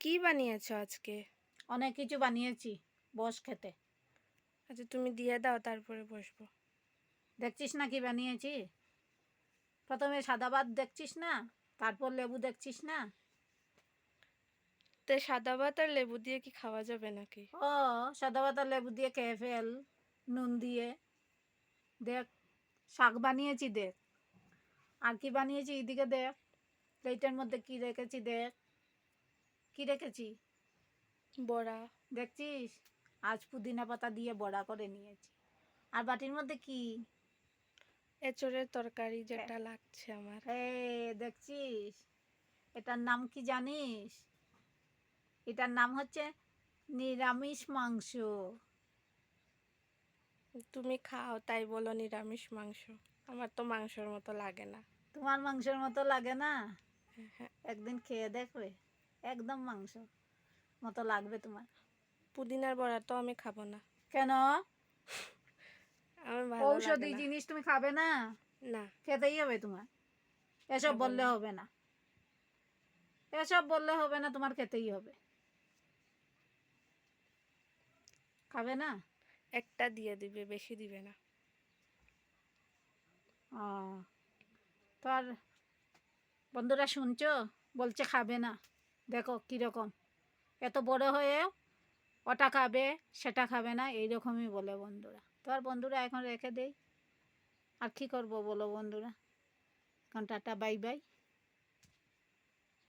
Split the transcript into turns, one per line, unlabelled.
কি বানিয়েছো আজকে?
অনেক কিছু বানিয়েছি বস খেতে।
আচ্ছা তুমি দিয়ে দাও তারপরে বসবো।
দেখছিস না কি বানিয়েছি? প্রথমে সাদা ভাত দেখছিস না? তারপর লেবু দেখছিস না?
তো সাদা ভাত আর লেবু দিয়ে কি খাওয়া যাবে নাকি?
ও সাদা ভাত আর লেবু দিয়ে খেয়ে ফেল নুন দিয়ে। দেখ শাক বানিয়েছি দেখ। আর কি বানিয়েছি এদিকে দেখ। প্লেটের মধ্যে কি রেখেছি দেখ। কি রেখেছি
বড়া।
দেখছিস? আজ পুদিনা পাতা দিয়ে বড়া করে নিয়েছি। আর বাটির মধ্যে কি?
এচড়ের তরকারি যেটা লাগছে আমার।
এ দেখছিস? এটার নাম কি জানিস? এটার নাম হচ্ছে নিরামিষ মাংস।
তুমি খাও তাই বলো নিরামিষ মাংস। আমার তো মাংসর মতো লাগে না।
তোমার মাংসের মতো লাগে না?
হ্যাঁ,
একদিন খেয়ে দেখবে। একদম মাংস মতো লাগবে তোমার।
পুদিনার বড়া তো আমি খাব না।
কেন?
আমার ভালো
ঔষধি। জিনিস তুমি খাবে না?
না।
খেতেই হবে তোমার। এসব বললে হবে না। এসব বললে হবে না তোমার খেতেই হবে। খাবে না?
একটা দিয়ে দিবে বেশি দিবে না।
ও তো আর বন্ধুরা শুনছো? বলছে খাবে না। দেখো কীরকম এত বড় হয়ে ওটা খাবে সেটা খাবে না এই রকমই বলে বন্ধুরা। তো আর বন্ধুরা এখন রেখে দেই। আর কী করব বলো বন্ধুরা? এখন টাটা, বাই বাই।